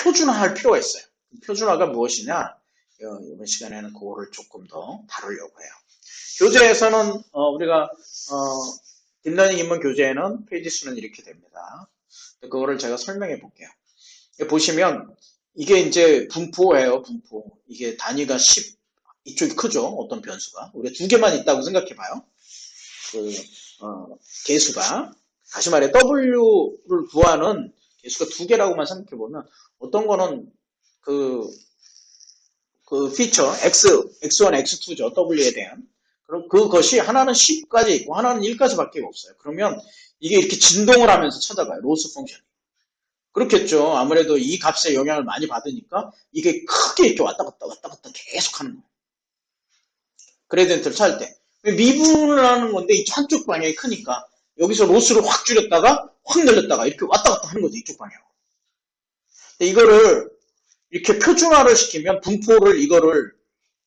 표준화할 필요가 있어요. 표준화가 무엇이냐? 어, 이번 시간에는 그거를 조금 더 다루려고 해요. 교재에서는 어, 우리가 어, 딥러닝 입문 교재에는 페이지 수는 이렇게 됩니다. 그거를 제가 설명해 볼게요. 보시면 이게 이제 분포예요, 분포. 이게 단위가 10, 이쪽이 크죠, 어떤 변수가. 우리가 두 개만 있다고 생각해 봐요. 그, 어, 개수가. 다시 말해, W를 구하는 개수가 두 개라고만 생각해 보면 어떤 거는 그, 그 피처, X, X1, X2죠, W에 대한. 그럼 그것이 하나는 10까지 있고 하나는 1까지 밖에 없어요. 그러면 이게 이렇게 진동을 하면서 찾아가요. 로스 펑션이. 그렇겠죠. 아무래도 이 값에 영향을 많이 받으니까 이게 크게 이렇게 왔다 갔다 왔다 갔다 계속 하는 거예요. 그레디언트를 찾을 때. 미분을 하는 건데 이 한쪽 방향이 크니까 여기서 로스를 확 줄였다가 확 늘렸다가 이렇게 왔다 갔다 하는 거죠. 이쪽 방향으로. 이거를 이렇게 표준화를 시키면 분포를 이거를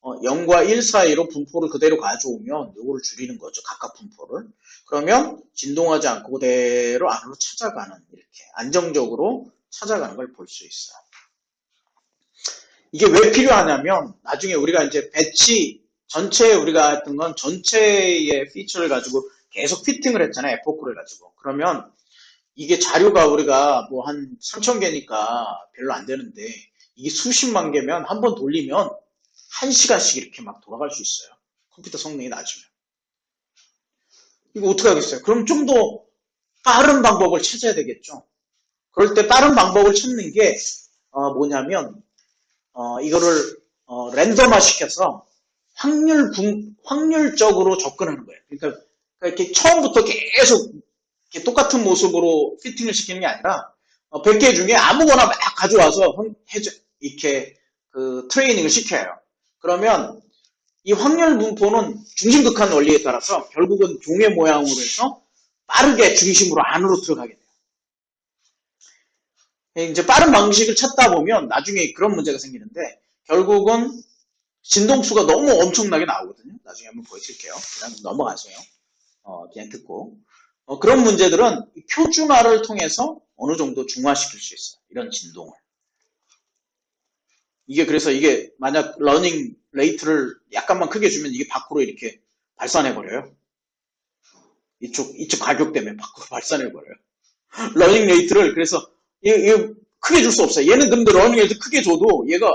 0과 어, 1 사이로 분포를 그대로 가져오면 이거를 줄이는 거죠. 각각 분포를. 그러면 진동하지 않고 그대로 안으로 찾아가는 이렇게 안정적으로 찾아가는 걸 볼 수 있어요. 이게 왜 필요하냐면 나중에 우리가 이제 배치 전체 우리가 했던 건 전체의 피처를 가지고 계속 피팅을 했잖아요. 에포크를 가지고. 그러면 이게 자료가 우리가 뭐 한 3,000개니까 별로 안 되는데 이게 수십만 개면 한 번 돌리면 한 시간씩 이렇게 막 돌아갈 수 있어요. 컴퓨터 성능이 낮으면. 이거 어떻게 하겠어요? 그럼 좀 더 빠른 방법을 찾아야 되겠죠. 그럴 때 빠른 방법을 찾는 게 어, 뭐냐면 어, 이거를 어, 랜덤화 시켜서 확률 확률적으로 접근하는 거예요. 그러니까, 그러니까 이렇게 처음부터 계속 똑같은 모습으로 피팅을 시키는 게 아니라 100개 어, 중에 아무거나 막 가져와서 이렇게 그 트레이닝을 시켜요. 그러면 이 확률 분포는 중심극한 원리에 따라서 결국은 종의 모양으로 해서 빠르게 중심으로 안으로 들어가게 돼요. 이제 빠른 방식을 찾다 보면 나중에 그런 문제가 생기는데 결국은 진동수가 너무 엄청나게 나오거든요. 나중에 한번 보여드릴게요. 그냥 넘어가세요. 어, 그냥 듣고. 어, 그런 문제들은 표준화를 통해서 어느 정도 중화시킬 수 있어요. 이런 진동을. 이게 그래서 이게 만약 러닝 레이트를 약간만 크게 주면 이게 밖으로 이렇게 발산해 버려요. 이쪽 이쪽 가격 때문에 밖으로 발산해 버려요. 러닝 레이트를 그래서 이, 이 크게 줄 수 없어요. 얘는 근데 러닝 레이트 크게 줘도 얘가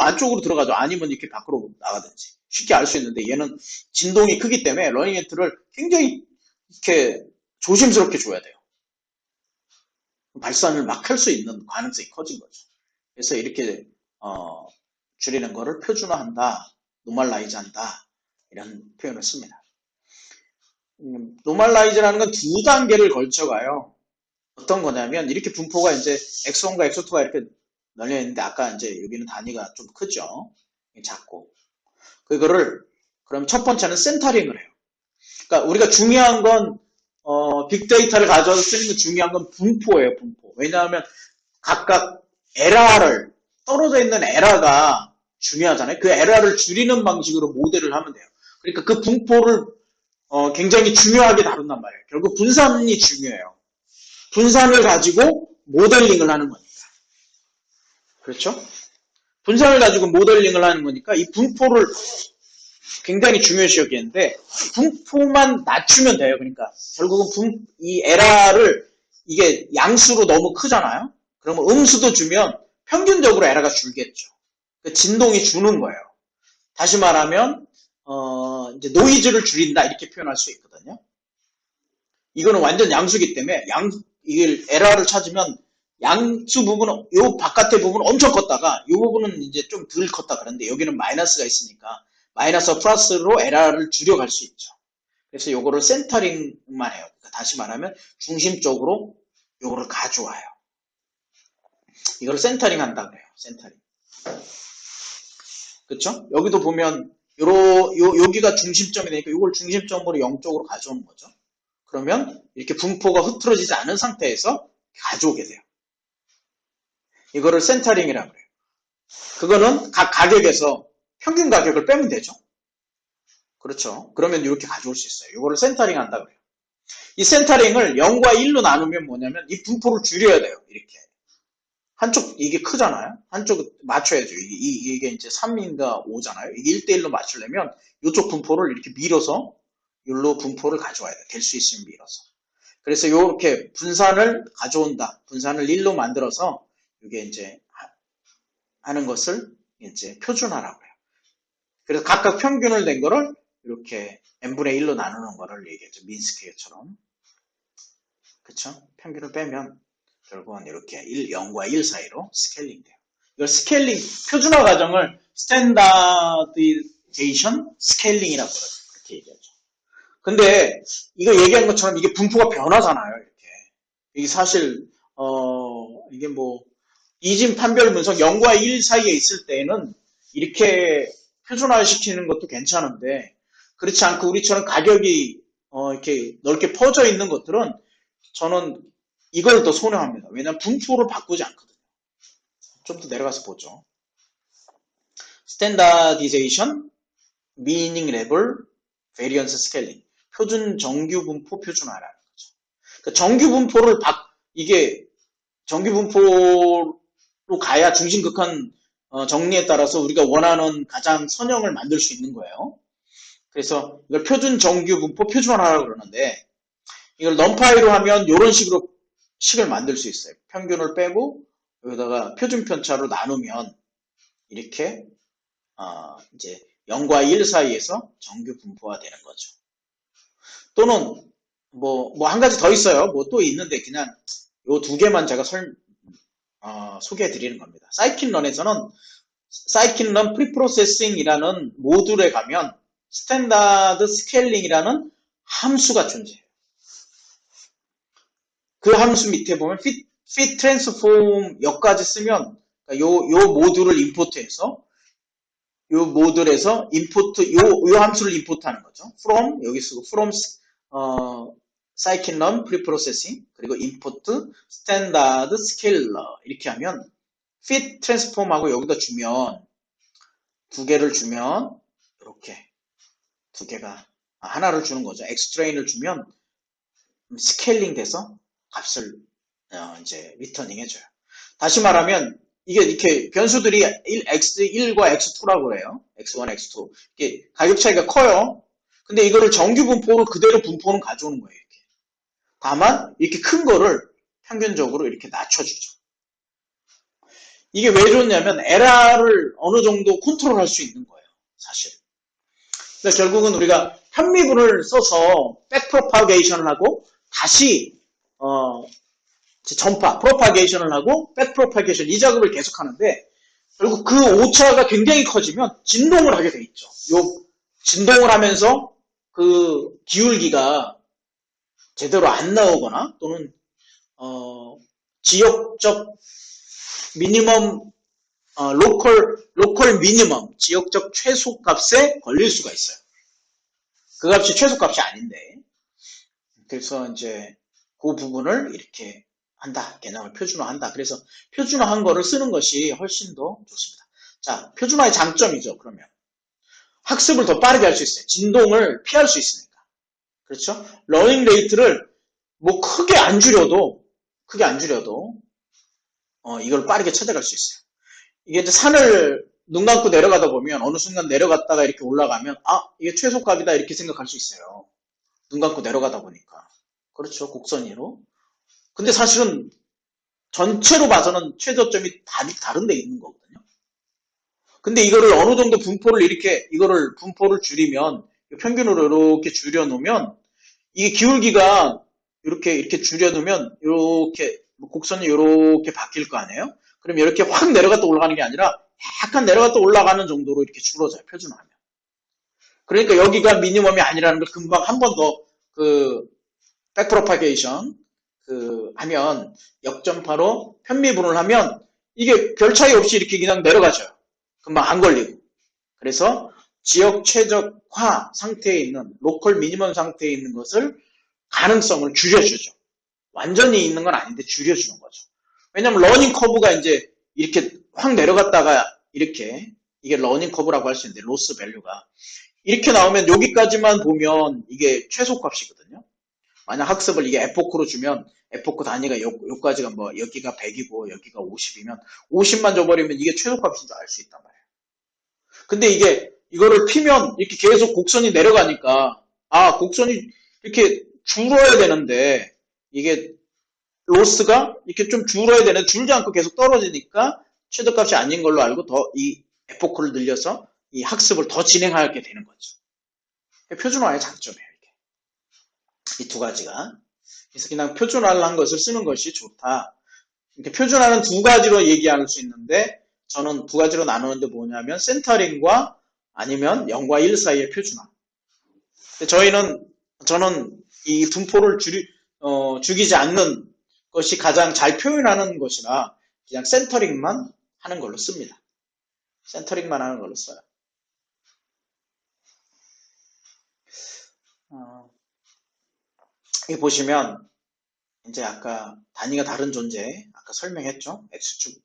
안쪽으로 들어가죠. 아니면 이렇게 밖으로 나가든지 쉽게 알 수 있는데 얘는 진동이 크기 때문에 러닝 레이트를 굉장히 이렇게 조심스럽게 줘야 돼요. 발산을 막 할 수 있는 가능성이 커진 거죠. 그래서 이렇게 어, 줄이는 것을 표준화한다, 노멀라이즈 한다 이런 표현을 씁니다. 음, 노멀라이즈라는 건 두 단계를 걸쳐가요. 어떤 거냐면 이렇게 분포가 이제 x1과 x2가 이렇게 널려 있는데 아까 이제 여기는 단위가 좀 크죠. 작고 그거를 그럼 첫 번째는 센터링을 해요. 그러니까 우리가 중요한 건 어, 빅데이터를 가져서 쓰는 게 중요한 건 분포예요, 분포. 왜냐하면 각각 에러를 떨어져 있는 에러가 중요하잖아요. 그 에러를 줄이는 방식으로 모델을 하면 돼요. 그러니까 그 분포를 어, 굉장히 중요하게 다룬단 말이에요. 결국 분산이 중요해요. 분산을 가지고 모델링을 하는 거니까. 그렇죠? 분산을 가지고 모델링을 하는 거니까 이 분포를 굉장히 중요시 여기는데 분포만 낮추면 돼요. 그러니까 결국은 분, 이 에러를 이게 양수로 너무 크잖아요. 그러면 음수도 주면 평균적으로 에러가 줄겠죠. 그 진동이 주는 거예요. 다시 말하면 어, 이제 노이즈를 줄인다 이렇게 표현할 수 있거든요. 이거는 완전 양수기 때문에 양 이걸 에러를 찾으면 양수 부분은 요 바깥의 부분은 엄청 컸다가 이 부분은 이제 좀 덜 컸다 그런데 여기는 마이너스가 있으니까 마이너스 플러스로 에러를 줄여갈 수 있죠. 그래서 요거를 센터링만 해요. 그러니까 다시 말하면 중심 쪽으로 요거를 가져와요. 이걸 센터링 한다 그래요. 센터링. 그쵸? 여기도 보면 요로, 요, 여기가 중심점이 되니까 이걸 중심점으로 0쪽으로 가져오는 거죠. 그러면 이렇게 분포가 흐트러지지 않은 상태에서 가져오게 돼요. 이거를 센터링이라고 그래요. 그거는 각 가격에서 평균 가격을 빼면 되죠. 그렇죠. 그러면 이렇게 가져올 수 있어요. 이거를 센터링 한다 그래요. 이 센터링을 0과 1로 나누면 뭐냐면 이 분포를 줄여야 돼요. 이렇게. 한쪽 이게 크잖아요. 한쪽 맞춰야죠. 이게, 이- 이게 이제 3인가 5잖아요. 이게 1대1로 맞추려면 이쪽 분포를 이렇게 밀어서 여기로 분포를 가져와야 돼. 될 수 있으면 밀어서. 그래서 이렇게 분산을 가져온다. 분산을 1로 만들어서 이게 이제 하- 하는 것을 이제 표준화라고 해요. 그래서 각각 평균을 낸 거를 이렇게 n분의 1로 나누는 거를 얘기했죠. 민스케어처럼. 그쵸? 평균을 빼면 결국은 이렇게 1, 0과 1 사이로 스케일링 돼요. 이걸 스케일링, 표준화 과정을 스탠다드이제이션 스케일링이라고. 그렇게 얘기하죠. 근데 이거 얘기한 것처럼 이게 분포가 변하잖아요. 이렇게. 이게 사실 어 이게 뭐 이진 판별 분석 0과 1 사이에 있을 때는 이렇게 표준화 시키는 것도 괜찮은데 그렇지 않고 우리처럼 가격이 어, 이렇게 넓게 퍼져 있는 것들은 저는 이걸 더 선호합니다. 왜냐하면 분포를 바꾸지 않거든요. 좀 더 내려가서 보죠. 스탠다디제이션, 미닝 레벨, 베리언스 스케일링. 표준 정규 분포 표준화라는 거죠. 그러니까 정규 분포를 바, 이게 정규 분포로 가야 중심 극한 어, 정리에 따라서 우리가 원하는 가장 선형을 만들 수 있는 거예요. 그래서 이걸 표준 정규 분포 표준화라고 그러는데 이걸 넘파이로 하면 이런 식으로 식을 만들 수 있어요. 평균을 빼고 여기다가 표준 편차로 나누면 이렇게 어, 이제 0과 1 사이에서 정규 분포가 되는 거죠. 또는 뭐 뭐 한 가지 더 있어요. 뭐 또 있는데 그냥 요 두 개만 제가 설 어, 소개해 드리는 겁니다. 사이킨런에서는 사이킨런 프리프로세싱이라는 모듈에 가면 스탠다드 스케일링이라는 함수가 존재해요. 그 함수 밑에 보면 fit, fit transform 여기까지 쓰면 그러니까 요, 요 모듈을 임포트해서 요 모듈에서 임포트 요, 요 함수를 임포트하는 거죠. from 여기 쓰고 from 어, scikit-learn preprocessing 그리고 import standard scaler 이렇게 하면 fit transform하고 여기다 주면 두 개를 주면 이렇게 두 개가 아, 하나를 주는 거죠. 엑스트레인을 주면 스케일링 돼서 값을 어, 이제 리터닝 해줘요. 다시 말하면 이게 이렇게 변수들이 1, x1과 x2라고 해요. x1, x2. 이게 가격 차이가 커요. 근데 이거를 정규 분포를 그대로 분포는 가져오는 거예요. 다만 이렇게 큰 거를 평균적으로 이렇게 낮춰주죠. 이게 왜 좋냐면 에러를 어느 정도 컨트롤할 수 있는 거예요. 사실. 그래서 결국은 우리가 현미분을 써서 백프로파게이션을 하고 다시 어, 전파, 프로파게이션을 하고 백프로파게이션 이 작업을 계속 하는데 결국 그 오차가 굉장히 커지면 진동을 하게 돼 있죠. 요 진동을 하면서 그 기울기가 제대로 안 나오거나 또는 어, 지역적 미니멈 어, 로컬 로컬 미니멈 지역적 최소 값에 걸릴 수가 있어요. 그 값이 최소 값이 아닌데 그래서 이제 그 부분을 이렇게 한다. 개념을 표준화한다. 그래서 표준화한 거를 쓰는 것이 훨씬 더 좋습니다. 자, 표준화의 장점이죠. 그러면 학습을 더 빠르게 할 수 있어요. 진동을 피할 수 있으니까. 그렇죠? 러닝 레이트를 뭐 크게 안 줄여도 크게 안 줄여도 어, 이걸 빠르게 찾아갈 수 있어요. 이게 이제 산을 눈 감고 내려가다 보면 어느 순간 내려갔다가 이렇게 올라가면 아 이게 최소값이다 이렇게 생각할 수 있어요. 눈 감고 내려가다 보니까 그렇죠 곡선으로. 근데 사실은 전체로 봐서는 최저점이 다 다른 데 있는 거거든요. 근데 이거를 어느 정도 분포를 이렇게 이거를 분포를 줄이면 평균으로 이렇게 줄여 놓으면 이게 기울기가 이렇게 이렇게 줄여 놓으면 이렇게 곡선이 이렇게 바뀔 거 아니에요? 그럼 이렇게 확 내려갔다 올라가는 게 아니라 약간 내려갔다 올라가는 정도로 이렇게 줄어져요. 표준화하면. 그러니까 여기가 미니멈이 아니라는 걸 금방 한 번 더그 백프로파게이션 그 하면 역전파로 편미분을 하면 이게 별 차이 없이 이렇게 그냥 내려가죠. 금방 안 걸리고. 그래서 지역 최적화 상태에 있는 로컬 미니멈 상태에 있는 것을 가능성을 줄여주죠. 완전히 있는 건 아닌데 줄여주는 거죠. 왜냐면 러닝 커브가 이제 이렇게 확 내려갔다가 이렇게 이게 러닝 커브라고 할 수 있는데 로스 밸류가 이렇게 나오면 여기까지만 보면 이게 최소값이거든요. 만약 학습을 이게 에포크로 주면 에포크 단위가 요, 요까지가 뭐 여기가 100이고 여기가 50이면 50만 줘버리면 이게 최소값인 줄 알 수 있단 말이에요. 근데 이게 이거를 피면 이렇게 계속 곡선이 내려가니까 아 곡선이 이렇게 줄어야 되는데 이게 로스가 이렇게 좀 줄어야 되는데 줄지 않고 계속 떨어지니까 최저값이 아닌 걸로 알고 더 이 에포크를 늘려서 이 학습을 더 진행하게 되는 거죠. 표준화의 장점이에요. 이게 이 두 가지가 그래서 그냥 표준화를 한 것을 쓰는 것이 좋다. 이렇게 표준화는 두 가지로 얘기할 수 있는데 저는 두 가지로 나누는데 뭐냐면 센터링과 아니면 0과 1 사이의 표준화. 저희는 저는 이 분포를 줄이, 어, 죽이지 않는 것이 가장 잘 표현하는 것이라 그냥 센터링만 하는 걸로 씁니다. 센터링만 하는 걸로 써요. 어, 여기 보시면 이제 아까 단위가 다른 존재 아까 설명했죠. x축,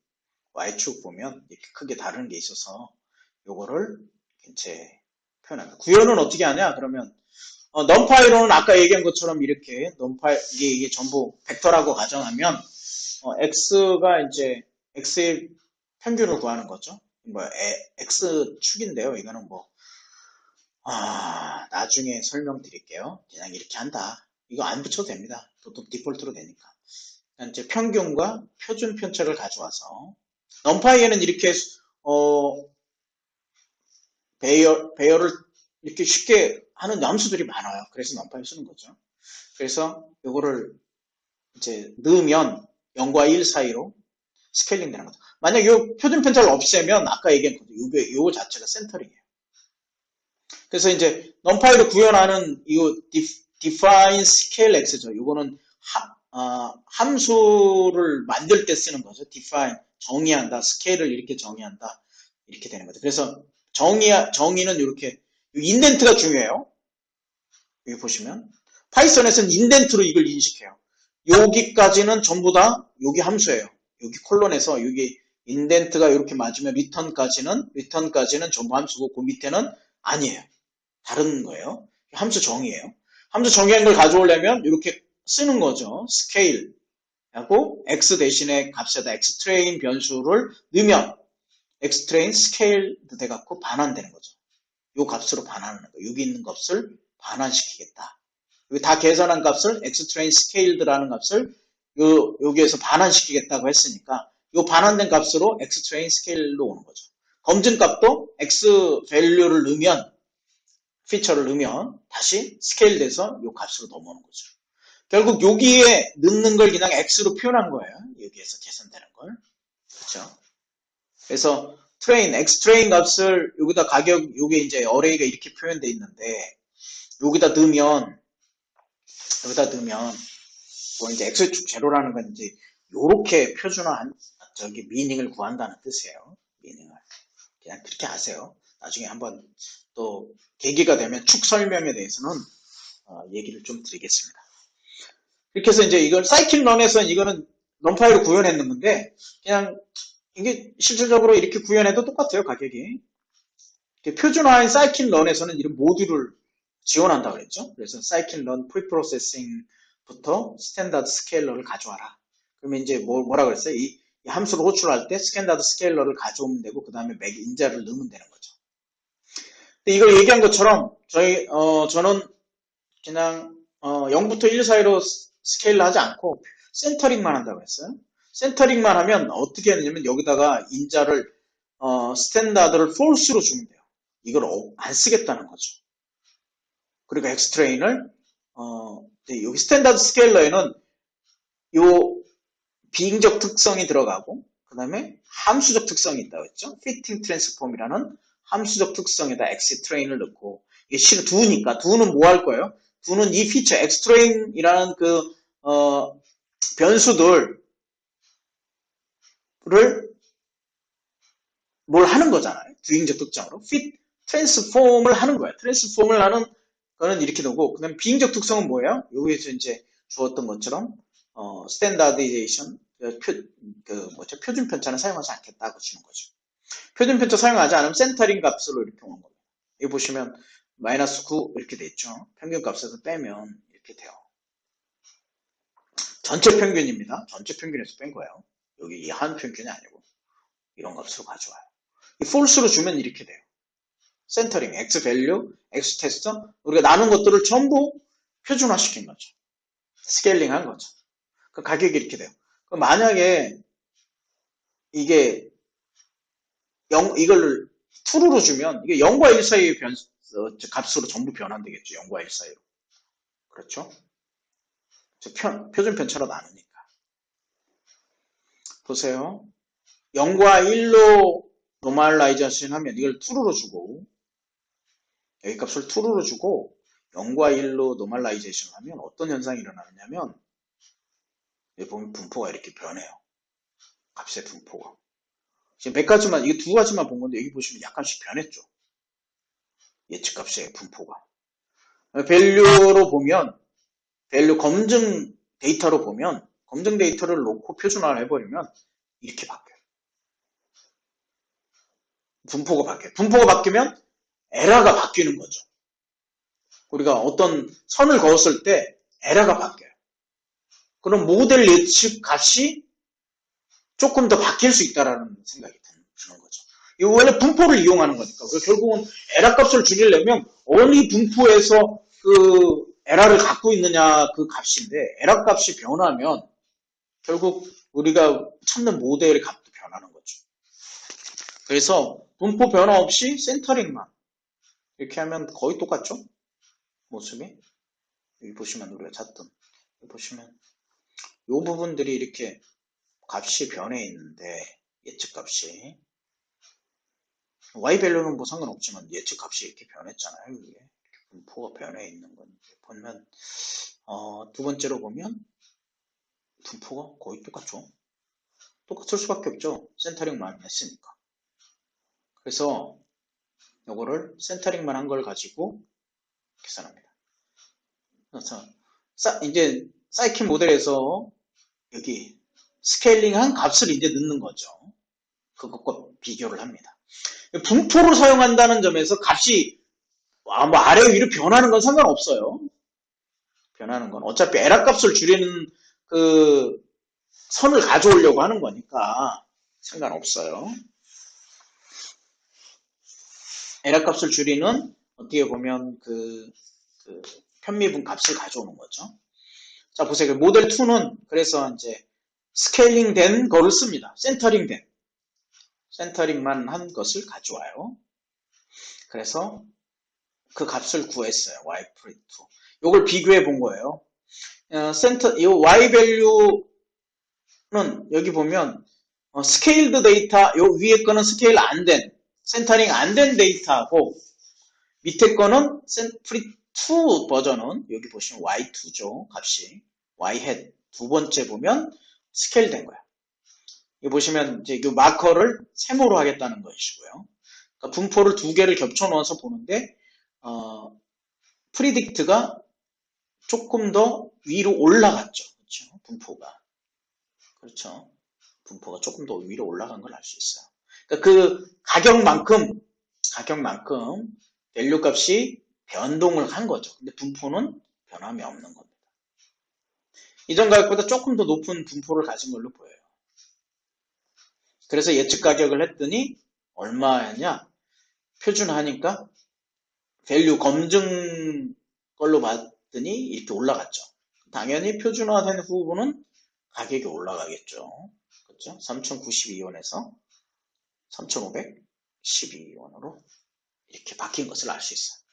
y축 보면 이렇게 크게 다른 게 있어서 요거를 이제 표현합니다. 구현은 어떻게 하냐? 그러면 어, 넘파이로는 아까 얘기한 것처럼 이렇게 넘파이 이게, 이게 전부 벡터라고 가정하면 어, x가 이제 x의 평균을 구하는 거죠. 뭐 에, x 축인데요. 이거는 뭐 아, 나중에 설명드릴게요. 그냥 이렇게 한다. 이거 안 붙여도 됩니다. 보통 디폴트로 되니까. 이제 평균과 표준 편차를 가져와서 넘파이에는 이렇게 어, 배열, 배열을 이렇게 쉽게 하는 함수들이 많아요. 그래서 넘파이 쓰는 거죠. 그래서 이거를 이제 넣으면 0과 1 사이로 스케일링 되는 거죠. 만약 이 표준 편차를 없애면 아까 얘기한 거죠. 요게, 요거 자체가 센터링이에요. 그래서 이제 넘파이를 구현하는 이 define scale x죠. 이거는 어, 함수를 만들 때 쓰는 거죠. define 정의한다, 스케일을 이렇게 정의한다 이렇게 되는 거죠. 그래서 정의 정의는 이렇게 인덴트가 중요해요. 여기 보시면 파이썬에서는 인덴트로 이걸 인식해요. 여기까지는 전부 다 여기 함수예요. 여기 콜론에서 여기 인덴트가 이렇게 맞으면 리턴까지는 리턴까지는 전부 함수고 그 밑에는 아니에요. 다른 거예요. 함수 정의예요. 함수 정의한 걸 가져오려면 이렇게 쓰는 거죠. 스케일 하고 x 대신에 값에다 x 트레인 변수를 넣으면 x 트레인 스케일 돼갖고 반환되는 거죠. 이 값으로 반환하는 거. 여기 있는 값을 반환시키겠다. 여기 다 계산한 값을 x 트레인 스케일드라는 값을 요, 여기에서 반환시키겠다고 했으니까 이 반환된 값으로 x 트레인 스케일로 오는 거죠. 검증값도 x 밸류를 넣으면 피처를 넣으면 다시 스케일 돼서 이 값으로 넘어오는 거죠. 결국 여기에 넣는 걸 그냥 x로 표현한 거예요. 여기에서 계산되는 걸. 그렇죠? 그래서 트레인, x 트레인 값을 여기다 가격, 요게 이제 어레이가 이렇게 표현되어 있는데 여기다 넣으면 여기다 넣으면 뭐 이제 x축 제로라는 건 이제 요렇게 표준화한 저기 미닝을 구한다는 뜻이에요. 미닝을 그냥 그렇게 아세요. 나중에 한번 또 계기가 되면 축 설명에 대해서는 어, 얘기를 좀 드리겠습니다. 이렇게 해서 이제 이걸 사이클 런에서 이거는 런파이로 구현했는 건데 그냥 이게 실질적으로 이렇게 구현해도 똑같아요 가격이. 표준화인 사이클 런에서는 이런 모듈을 지원한다 그랬죠. 그래서 사이클 런 프리프로세싱부터 스탠다드 스케일러를 가져와라. 그러면 이제 뭐, 뭐라 그랬어요? 이, 이 함수를 호출할 때 스탠다드 스케일러를 가져오면 되고 그 다음에 맥 인자를 넣으면 되는 거죠. 근데 이걸 얘기한 것처럼 저희 어, 저는 그냥 어, 0부터 1 사이로 스케일을 하지 않고 센터링만 한다고 했어요. 센터링만 하면 어떻게 하냐면 여기다가 인자를 어, 스탠다드를 폴스로 주면 돼요. 이걸 어, 안 쓰겠다는 거죠. 그리고 엑스트레인을 어, 네, 여기 스탠다드 스케일러에는 요 비행적 특성이 들어가고 그 다음에 함수적 특성이 있다고 했죠. 피팅 트랜스폼이라는 함수적 특성에다 엑스트레인을 넣고 이게 실은 두니까 두는 뭐 할 거예요? 두는 이 피처 엑스트레인이라는 그 어, 변수들 을뭘 하는 거잖아요. 비행적 특성으로 fit 트랜스폼을 하는 거예요. 트랜스폼을 하는 거는 이렇게 되고 그다음 비행적 특성은 뭐예요? 여기에서 이제 주었던 것처럼 어, 스탠다디제이션 그, 표, 그 뭐죠 표준 편차는 사용하지 않겠다고 치는 거죠. 표준 편차 사용하지 않으면 센터링 값으로 이렇게 오는 겁니다. 여기 보시면 마이너스 9 이렇게 됐죠. 평균 값에서 빼면 이렇게 돼요. 전체 평균입니다. 전체 평균에서 뺀 거예요. 여기 이한 평균이 아니고 이런 값으로 가져와요. 이 false로 주면 이렇게 돼요. 센터링, x 밸류, x 테스트 우리가 나눈 것들을 전부 표준화 시킨 거죠. 스케일링 한 거죠. 그 가격이 이렇게 돼요. 그 만약에 이게 0, 이걸 true로 주면 이게 0과 1 사이의 변, 어, 값으로 전부 변환되겠죠. 0과 1 사이로. 그렇죠? 편, 표준 편차로 나누니까. 보세요. 0과 1로 노멀라이제이션 하면 이걸 true로 주고 여기 값을 true로 주고 0과 1로 노멀라이제이션 하면 어떤 현상이 일어나느냐면 여기 보면 분포가 이렇게 변해요. 값의 분포가. 지금 몇 가지만, 이거 두 가지만 본 건데 여기 보시면 약간씩 변했죠. 예측값의 분포가. 밸류로 보면, 밸류 검증 데이터로 보면, 검증 데이터를 놓고 표준화를 해버리면 이렇게 바뀌어요. 분포가 바뀌어요. 분포가 바뀌면 에라가 바뀌는 거죠. 우리가 어떤 선을 그었을 때 에라가 바뀌어요. 그럼 모델 예측 값이 조금 더 바뀔 수 있다라는 생각이 드는 거죠. 이 원래 분포를 이용하는 거니까. 결국은 에라 값을 줄이려면 어느 분포에서 그 에라를 갖고 있느냐 그 값인데 에라 값이 변하면 결국 우리가 찾는 모델의 값도 변하는 거죠. 그래서 분포 변화 없이 센터링만 이렇게 하면 거의 똑같죠? 모습이 여기 보시면 우리가 찾던 여기 보시면 이 부분들이 이렇게 값이 변해 있는데 예측 값이 y 밸류는 뭐 상관없지만 예측 값이 이렇게 변했잖아요. 이게 분포가 변해 있는 건 보면 어, 두 번째로 보면 분포가 거의 똑같죠. 똑같을 수밖에 없죠. 센터링만 했으니까. 그래서 요거를 센터링만 한 걸 가지고 계산합니다. 그래서 이제 사이킨 모델에서 여기 스케일링한 값을 이제 넣는 거죠. 그것과 비교를 합니다. 분포를 사용한다는 점에서 값이 뭐 아래 위로 변하는 건 상관없어요. 변하는 건 어차피 에라 값을 줄이는 그 선을 가져오려고 하는 거니까 상관없어요. 에라 값을 줄이는 어떻게 보면 그, 그 편미분 값을 가져오는 거죠. 자 보세요. 모델 2는 그래서 이제 스케일링 된 거를 씁니다. 센터링 된. 센터링만 한 것을 가져와요. 그래서 그 값을 구했어요. y 프리 2. 요걸 비교해 본 거예요. 어, 센터, 이 y 밸류는 여기 보면 어, 스케일드 데이터, 요 위에 거는 스케일 안 된, 센터링 안 된 데이터하고 밑에 거는 프리 2 버전은 여기 보시면 y2죠. 값이. y head 두 번째 보면 스케일 된 거야. 여기 보시면 이제 이 마커를 세모로 하겠다는 것이고요. 그러니까 분포를 두 개를 겹쳐 넣어서 보는데 어, 프리딕트가 조금 더 위로 올라갔죠. 그렇죠? 분포가. 그렇죠. 분포가 조금 더 위로 올라간 걸 알 수 있어요. 그러니까 그 가격만큼 가격만큼 밸류 값이 변동을 한 거죠. 근데 분포는 변함이 없는 겁니다. 이전 가격보다 조금 더 높은 분포를 가진 걸로 보여요. 그래서 예측 가격을 했더니 얼마였냐? 표준화하니까 밸류 검증 걸로 봤더니 이렇게 올라갔죠. 당연히 표준화된 후보는 가격이 올라가겠죠. 그렇죠? 3,092원에서 3,512원으로 이렇게 바뀐 것을 알 수 있어요.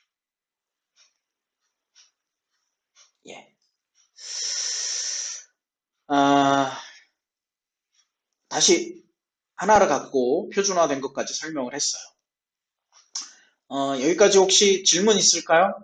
예. 아, 다시 하나를 갖고 표준화된 것까지 설명을 했어요. 어, 여기까지 혹시 질문 있을까요?